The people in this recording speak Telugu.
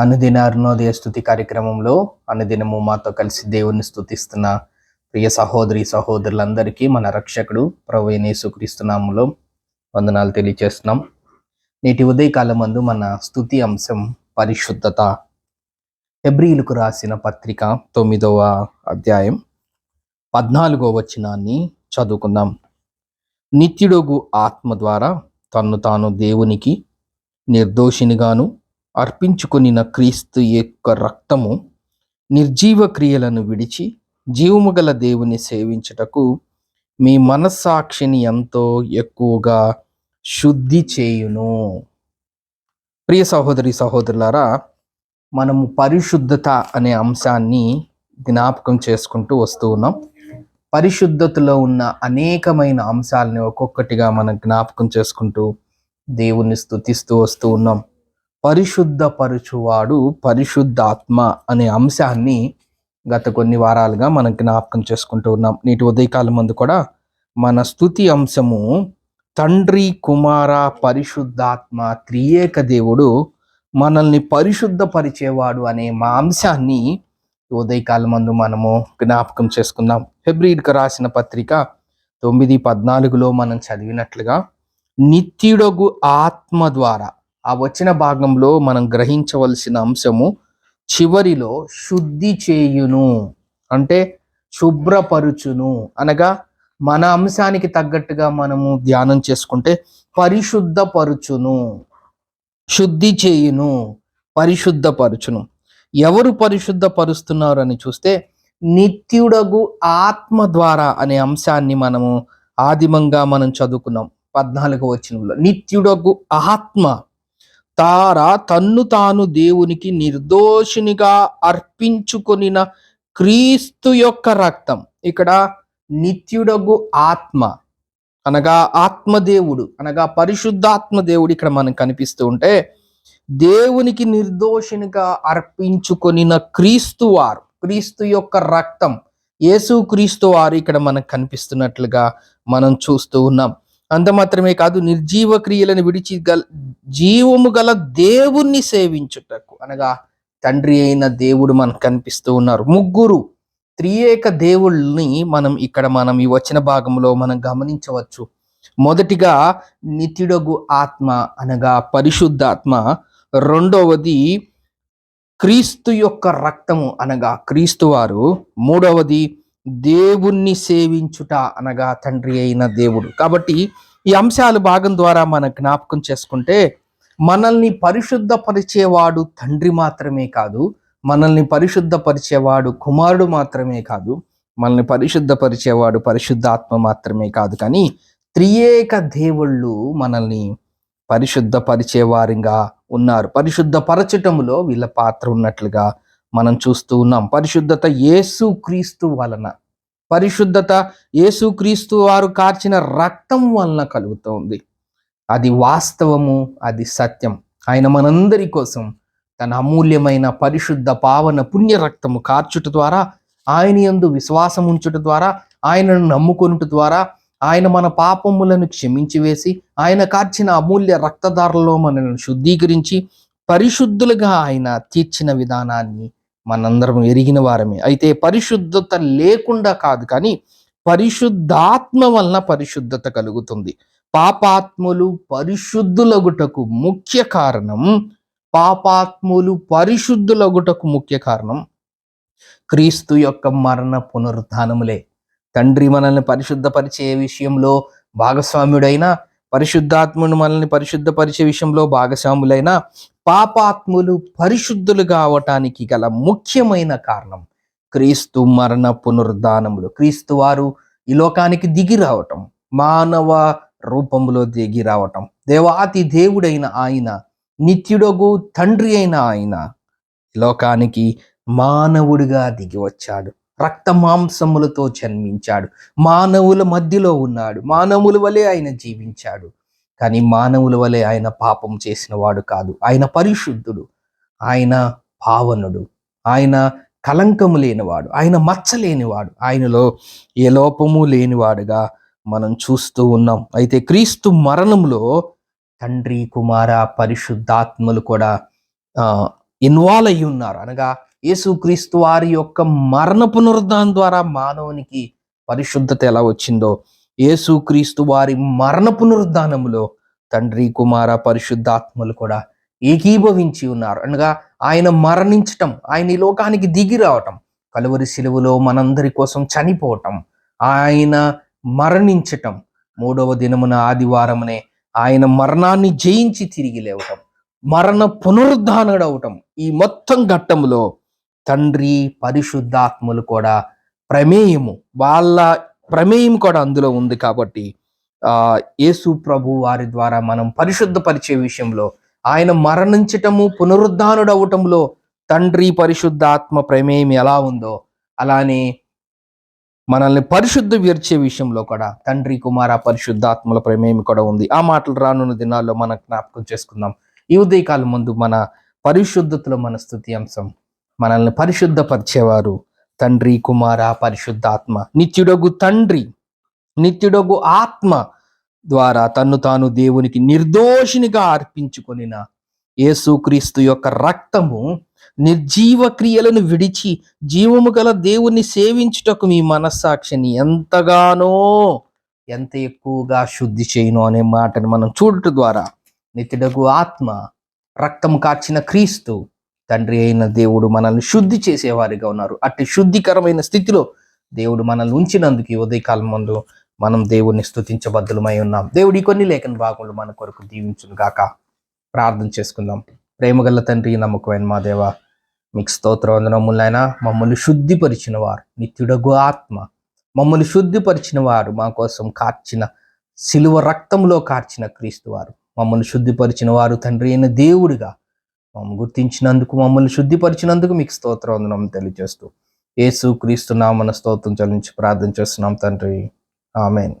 అనుదిన అరుణోదయ స్థుతి కార్యక్రమంలో అనుదినము మాతో కలిసి దేవుణ్ణి స్థుతిస్తున్న ప్రియ సహోదరి సహోదరులందరికీ మన రక్షకుడు ప్రవేణేసుక్రీస్తునాములో వందనాలు తెలియజేస్తున్నాం నేటి ఉదయకాలం మందు మన స్థుతి అంశం పరిశుద్ధత. హెబ్రిలకు రాసిన పత్రిక తొమ్మిదవ అధ్యాయం పద్నాలుగో వచనాన్ని చదువుకుందాం. నిత్యుడుగు ఆత్మ ద్వారా తన్ను తాను దేవునికి నిర్దోషినిగాను అర్పించుకునిన క్రీస్తు యొక్క రక్తము నిర్జీవ క్రియలను విడిచి జీవము గల దేవుని సేవించుటకు మీ మనస్సాక్షిని ఎంతో ఎక్కువగా శుద్ధి చేయును. ప్రియ సహోదరి సహోదరులారా మనము పరిశుద్ధత అనే అంశాన్ని జ్ఞాపకం చేసుకుంటూ వస్తూ ఉన్నాం. పరిశుద్ధతలో ఉన్న అనేకమైన అంశాలని ఒక్కొక్కటిగా మనం జ్ఞాపకం చేసుకుంటూ దేవుణ్ణి స్థుతిస్తూ వస్తూ ఉన్నాం. పరిశుద్ధపరచువాడు పరిశుద్ధాత్మ అనే అంశాన్ని గత కొన్ని వారాలుగా మనం జ్ఞాపకం చేసుకుంటూ ఉన్నాం. నేటి ఉదయకాలం ముందు కూడా మన స్థుతి అంశము తండ్రి కుమార పరిశుద్ధాత్మ త్రియేక దేవుడు మనల్ని పరిశుద్ధపరిచేవాడు అనే మా అంశాన్ని ఉదయకాలం మందు మనము జ్ఞాపకం చేసుకుందాం. ఫిబ్రిడ్కి రాసిన పత్రిక తొమ్మిది పద్నాలుగులో మనం చదివినట్లుగా నిత్యుడగు ఆత్మ ద్వారా ఆ వచ్చిన భాగంలో మనం గ్రహించవలసిన అంశము చివరిలో శుద్ధి చేయును అంటే శుభ్రపరుచును. అనగా మన అంశానికి తగ్గట్టుగా మనము ధ్యానం చేసుకుంటే పరిశుద్ధపరుచును శుద్ధి చేయును పరిశుద్ధపరుచును. ఎవరు పరిశుద్ధపరుస్తున్నారు అని చూస్తే నిత్యుడగు ఆత్మ ద్వారా అనే అంశాన్ని మనము ఆదిమంగా మనం చదువుకున్నాం. పద్నాలుగు వచనంలో నిత్యుడగు ఆత్మ తారా తన్ను తాను దేవునికి నిర్దోషినిగా అర్పించుకొనిన క్రీస్తు యొక్క రక్తం. ఇక్కడ నిత్యుడగు ఆత్మ. అనగా ఆత్మదేవుడు అనగా పరిశుద్ధాత్మ దేవుడు ఇక్కడ మనకు కనిపిస్తూ ఉంటే దేవునికి నిర్దోషినిగా అర్పించుకొనిన క్రీస్తు వారు క్రీస్తు యొక్క రక్తం యేసు క్రీస్తు వారు ఇక్కడ మనకు కనిపిస్తున్నట్లుగా మనం చూస్తూ ఉన్నాం. అంత మాత్రమే కాదు నిర్జీవ క్రియలను విడిచి గల జీవము గల దేవుణ్ణి సేవించుటకు. అనగా తండ్రి అయిన దేవుడు మనకు కనిపిస్తూ ఉన్నారు. ముగ్గురు త్రియేక దేవుళ్ళని మనం ఇక్కడ మనం ఈ వచ్చిన భాగంలో మనం గమనించవచ్చు. మొదటిగా నితిడగు ఆత్మ అనగా పరిశుద్ధాత్మ. రెండవది క్రీస్తు యొక్క రక్తము అనగా క్రీస్తు వారు మూడవది దేవుణ్ణి సేవించుట అనగా తండ్రి అయిన దేవుడు. కాబట్టి ఈ అంశాలు భాగం ద్వారా మనం జ్ఞాపకం చేసుకుంటే మనల్ని పరిశుద్ధపరిచేవాడు తండ్రి మాత్రమే కాదు మనల్ని పరిశుద్ధపరిచేవాడు కుమారుడు మాత్రమే కాదు మనల్ని పరిశుద్ధపరిచేవాడు పరిశుద్ధాత్మ మాత్రమే కాదు. కానీ త్రియేక దేవుళ్ళు మనల్ని పరిశుద్ధపరిచేవారిగా ఉన్నారు. పరిశుద్ధపరచటములో వీళ్ళ పాత్ర ఉన్నట్లుగా మనం చూస్తూ ఉన్నాం. పరిశుద్ధత యేసు క్రీస్తు వలన. పరిశుద్ధత యేసుక్రీస్తు వారు కార్చిన రక్తం వలన కలుగుతోంది. అది వాస్తవము అది సత్యం. ఆయన మనందరి కోసం తన అమూల్యమైన పరిశుద్ధ పావన పుణ్య రక్తము కార్చుట ద్వారా ఆయన యందు విశ్వాసం ఉంచుట ద్వారా ఆయనను నమ్ముకొనుట ద్వారా ఆయన మన పాపములను క్షమించి వేసి ఆయన కార్చిన అమూల్య రక్తదారులో మనల్ని శుద్ధీకరించి పరిశుద్ధులుగా ఆయన తీర్చిన విధానాన్ని మనందరం ఎరిగిన వారమే. అయితే పరిశుద్ధత లేకుండా కాదు కానీ పరిశుద్ధాత్మ వలన పరిశుద్ధత కలుగుతుంది. పాపాత్ములు పరిశుద్ధులగుటకు ముఖ్య కారణం పాపాత్ములు పరిశుద్ధులగుటకు ముఖ్య కారణం క్రీస్తు యొక్క మరణ పునరుద్ధానములే తండ్రి మనల్ని పరిశుద్ధపరిచే విషయంలో భాగస్వామ్యుడైన పరిశుద్ధాత్ముడు మనల్ని పరిశుద్ధపరిచే విషయంలో భాగస్వాములైన పాపాత్ములు పరిశుద్ధులు కావటానికి గల ముఖ్యమైన కారణం క్రీస్తు మరణ పునరుద్ధానములు. క్రీస్తు వారు ఈ లోకానికి దిగి రావటం మానవ రూపంలో దిగి రావటం దేవాతి దేవుడైన ఆయన నిత్యుడగు తండ్రి అయిన ఆయన లోకానికి మానవుడిగా దిగి వచ్చాడు. రక్త మాంసములతో జన్మించాడు. మానవుల మధ్యలో ఉన్నాడు. మానవుల వలె ఆయన జీవించాడు. కానీ మానవుల వలె ఆయన పాపం చేసిన వాడు కాదు. ఆయన పరిశుద్ధుడు. ఆయన పావనుడు. ఆయన కలంకము లేనివాడు. ఆయన మచ్చ లేనివాడు. ఆయనలో ఏ లోపము లేనివాడుగా మనం చూస్తూ ఉన్నాం. అయితే క్రీస్తు మరణంలో తండ్రి కుమార పరిశుద్ధాత్మలు కూడా ఇన్వాల్వ్ అయి ఉన్నారు. అనగా యేసుక్రీస్తు వారి యొక్క మరణ పునరుద్ధానం ద్వారా మానవునికి పరిశుద్ధత ఎలా వచ్చిందో యేసుక్రీస్తు వారి మరణ పునరుద్ధానములో తండ్రి కుమార పరిశుద్ధాత్మలు కూడా ఏకీభవించి ఉన్నారు. అనగా ఆయన మరణించటం ఆయన ఈ లోకానికి దిగి రావటం కలువరి శిలువలో మనందరి కోసం చనిపోవటం ఆయన మరణించటం మూడవ దినమున ఆదివారమునే ఆయన మరణాన్ని జయించి తిరిగి లేవటం మరణ పునరుద్ధానుడవటం ఈ మొత్తం ఘట్టములో తండ్రి పరిశుద్ధాత్మలు కూడా ప్రమేయము. వాళ్ళ ప్రమేయం కూడా అందులో ఉంది కాబట్టి ఆ యేసు ప్రభు వారి ద్వారా మనం పరిశుద్ధపరిచే విషయంలో ఆయన మరణించటము పునరుద్ధానుడవటంలో తండ్రి పరిశుద్ధాత్మ ప్రమేయం ఎలా ఉందో అలానే మనల్ని పరిశుద్ధ విర్చే విషయంలో కూడా తండ్రి కుమార పరిశుద్ధాత్మల ప్రమేయం కూడా ఉంది. ఆ మాటలు రానున్న దినాల్లో మనం జ్ఞాపకం చేసుకుందాం. ఈ ఉదయకాలం ముందు మన పరిశుద్ధతలో మన స్థుతి అంశం మనల్ని పరిశుద్ధపరిచేవారు తండ్రి కుమార పరిశుద్ధాత్మ. నిత్యుడగు తండ్రి నిత్యుడగు ఆత్మ ద్వారా తన్ను తాను దేవునికి నిర్దోషినిగా అర్పించుకొనిన యేసుక్రీస్తు యొక్క రక్తము నిర్జీవ క్రియలను విడిచి జీవము గల దేవుణ్ణి సేవించుటకు మీ మనస్సాక్షిని ఎంతగానో ఎంత ఎక్కువగా శుద్ధి చేయను అనే మాటను మనం చూడటం ద్వారా. నిత్యుడగు ఆత్మ రక్తం కార్చిన క్రీస్తు తండ్రి అయిన దేవుడు మనల్ని శుద్ధి చేసేవారిగా ఉన్నారు. అట్టి శుద్ధికరమైన స్థితిలో దేవుడు మనల్ని ఉంచినందుకు ఉదయకాలం ముందు మనం దేవుడిని స్థుతించబద్ధులమై ఉన్నాం. దేవుడి కొన్ని లేఖన భాగంలో మన కొరకు దీవించును గాక. ప్రార్థన చేసుకుందాం. ప్రేమగల్ల తండ్రి నమ్మకమైన మా దేవ మీకు స్తోత్ర వందనములైనా మమ్మల్ని శుద్ధిపరిచిన వారు నిత్యుడగు ఆత్మ. మమ్మల్ని శుద్ధిపరిచిన వారు మా కోసం కార్చిన సిలువ రక్తంలో కార్చిన క్రీస్తు వారు మమ్మల్ని శుద్ధిపరిచిన వారు తండ్రి అయిన దేవుడిగా గుర్తించినందుకు మమ్మల్ని శుద్ధిపరిచినందుకు మీకు స్తోత్ర వందనం తెలియజేస్తూ. యేసు క్రీస్తు నామన స్తోత్రం చెల్లించి ప్రార్థన చేస్తున్నాం తండ్రి. ఆమెన్.